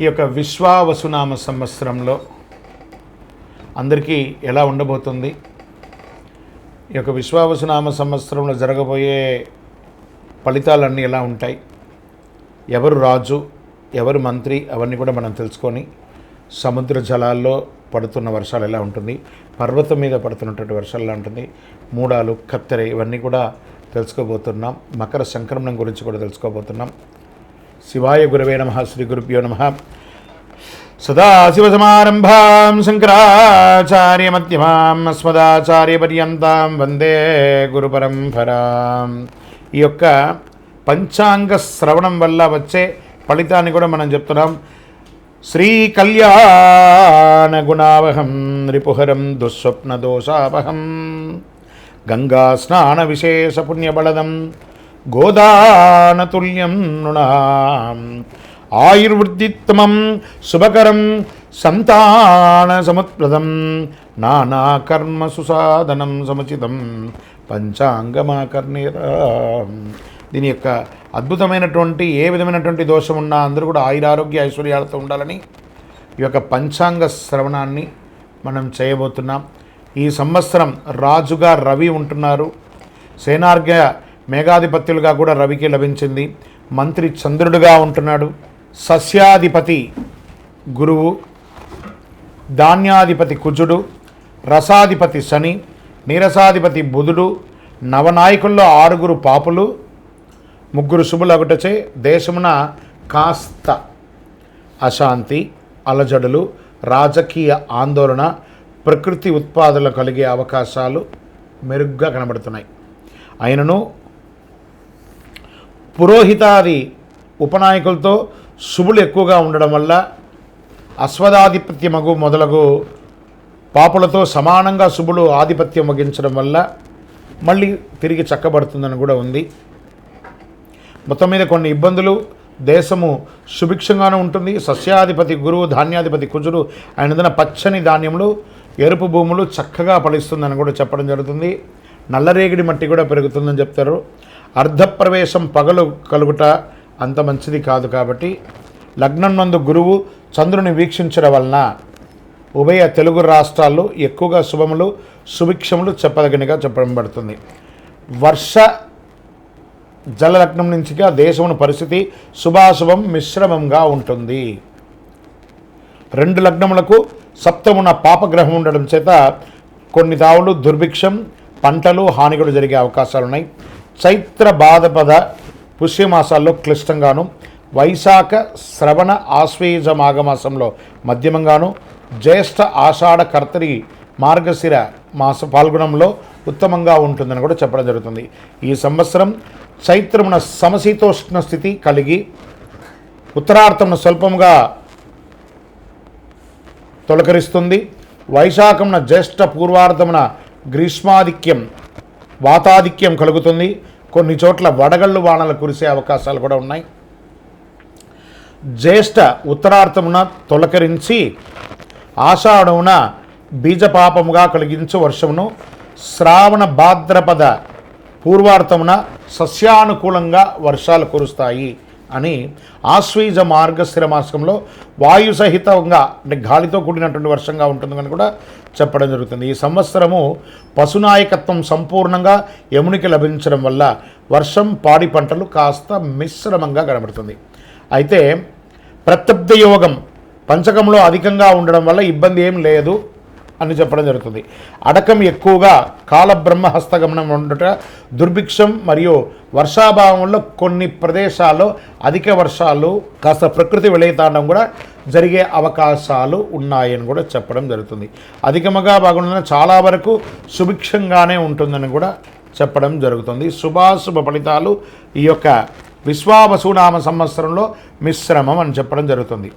ఈ యొక్క విశ్వావసునామ సంవత్సరంలో అందరికీ ఎలా ఉండబోతుంది? ఈ యొక్క విశ్వావసునామ సంవత్సరంలో జరగబోయే ఫలితాలన్నీ ఎలా ఉంటాయి? ఎవరు రాజు ఎవరు మంత్రి అవన్నీ కూడా మనం తెలుసుకొని సముద్ర జలాల్లో పడుతున్న వర్షాలు ఎలా ఉంటుంది? పర్వతం మీద పడుతున్నటువంటి వర్షాలు ఎలా ఉంటుంది? మూడాలు కత్తెర ఇవన్నీ కూడా తెలుసుకోబోతున్నాం. మకర సంక్రమణం గురించి కూడా తెలుసుకోబోతున్నాం. శివాయ గురవే నమ శ్రీ గురుభ్యో నమ. సదాశివసమారంభాం శంకరాచార్యమధ్యమాం అస్మదాచార్యపర్యంతం వందే గురు పరంపరాం ఈ యొక్క పంచాంగ శ్రవణం వల్ల వచ్చే ఫలితాన్ని కూడా మనం చెప్తున్నాం. శ్రీ కళ్యాణ గుణావహం రిపుహరం దుస్వప్న దోషావహం గంగా స్నాన విశేష పుణ్యబలదం గోదానతుల్యం నృణాం ఆయుర్వృద్ధిత్తమం శుభకరం సంతాన సముత్ప్రదం నానాకర్మ సుసాధనం సముచితం పంచాంగమాకర్ణీరా దీని యొక్క అద్భుతమైనటువంటి ఏ విధమైనటువంటి దోషం ఉన్నా అందరూ కూడా ఆయురారోగ్య ఐశ్వర్యాలతో ఉండాలని ఈ యొక్క పంచాంగ శ్రవణాన్ని మనం చేయబోతున్నాం. ఈ సంవత్సరం రాజుగా రవి ఉంటున్నారు. సేనార్ఘ్య మేఘాధిపత్యులుగా కూడా రవికి లభించింది. మంత్రి చంద్రుడుగా ఉంటున్నాడు. సస్యాధిపతి గురువు ధాన్యాధిపతి కుజుడు రసాధిపతి శని నీరసాధిపతి బుధుడు నవనాయకుల్లో ఆరుగురు పాపులు ముగ్గురు శుభులగుటచే దేశమున కాస్త అశాంతి అలజడులు రాజకీయ ఆందోళన ప్రకృతి ఉత్పాదనలు కలిగే అవకాశాలు మెరుగ్గా కనబడుతున్నాయి. అయినను పురోహితాది ఉపనాయకులతో శుభులు ఎక్కువగా ఉండడం వల్ల అశ్వదాధిపత్యమగు మొదలగు పాపులతో సమానంగా శుభులు ఆధిపత్యం వహించడం వల్ల మళ్ళీ తిరిగి చక్కబడుతుందని కూడా ఉంది. మొత్తం మీద కొన్ని ఇబ్బందులు దేశము సుభిక్షంగానే ఉంటుంది. సస్యాధిపతి గురువు ధాన్యాధిపతి కుజుడు ఆయన పచ్చని ధాన్యములు ఎరుపు భూములు చక్కగా ఫలిస్తుందని కూడా చెప్పడం జరుగుతుంది. నల్లరేగిడి మట్టి కూడా పెరుగుతుందని చెప్తారు. అర్ధప్రవేశం పగలు కలుగుట అంత మంచిది కాదు కాబట్టి లగ్నం నందు గురువు చంద్రుని వీక్షించడం వలన ఉభయ తెలుగు రాష్ట్రాల్లో ఎక్కువగా శుభములు సుభిక్షములు చెప్పదగినగా చెప్పబడుతుంది. వర్ష జలలగ్నం నుంచిగా దేశముని పరిస్థితి శుభాశుభం మిశ్రమంగా ఉంటుంది. రెండు లగ్నములకు సప్తమున పాపగ్రహం ఉండడం చేత కొన్ని తావులు దుర్భిక్షం పంటలు హాని కూడా జరిగే అవకాశాలు ఉన్నాయి చైత్ర బాధపద పుష్యమాసాల్లో క్లిష్టంగాను వైశాఖ శ్రవణ ఆశ్వేజ మాఘమాసంలో మధ్యమంగాను జ్యేష్ఠ ఆషాఢ కర్తరి మార్గశిర మాస పాల్గొనంలో ఉత్తమంగా ఉంటుందని కూడా చెప్పడం జరుగుతుంది. ఈ సంవత్సరం చైత్రమున సమశీతోష్ణ స్థితి కలిగి ఉత్తరార్థమున స్వల్పముగా తొలకరిస్తుంది. వైశాఖమున జ్యేష్ఠ పూర్వార్థమున గ్రీష్మాధిక్యం వాతాధిక్యం కలుగుతుంది. కొన్ని చోట్ల వడగళ్ళు వానలు కురిసే అవకాశాలు కూడా ఉన్నాయి. జ్యేష్ఠ ఉత్తరార్థమున తొలకరించి ఆషాఢమున బీజపాపముగా కలిగించు వర్షమును శ్రావణ భాద్రపద పూర్వార్థమున సస్యానుకూలంగా వర్షాలు కురుస్తాయి. అని ఆశ్వీజ మార్గస్థిర మాసంలో వాయు సహితంగా అంటే గాలితో కూడినటువంటి వర్షంగా ఉంటుందని కూడా చెప్పడం జరుగుతుంది. ఈ సంవత్సరము పశునాయకత్వం సంపూర్ణంగా యమునికి లభించడం వల్ల వర్షం పాడి పంటలు కాస్త మిశ్రమంగా కనబడుతుంది. అయితే ప్రత్యబ్ధ యోగం పంచకంలో అధికంగా ఉండడం వల్ల ఇబ్బంది ఏం లేదు. అని చెప్పడం జరుగుతుంది. అడకం ఎక్కువగా కాలబ్రహ్మ హస్తగమనం ఉండట దుర్భిక్షం మరియు వర్షాభావంలో కొన్ని ప్రదేశాల్లో అధిక వర్షాలు కాస్త ప్రకృతి విలయతాండం కూడా జరిగే అవకాశాలు ఉన్నాయని కూడా చెప్పడం జరుగుతుంది. అధికముగా బాగున్న చాలా వరకు సుభిక్షంగానే ఉంటుందని కూడా చెప్పడం జరుగుతుంది. శుభాశుభ ఫలితాలు ఈ యొక్క విశ్వావసునామ సంవత్సరంలో మిశ్రమం అని చెప్పడం జరుగుతుంది.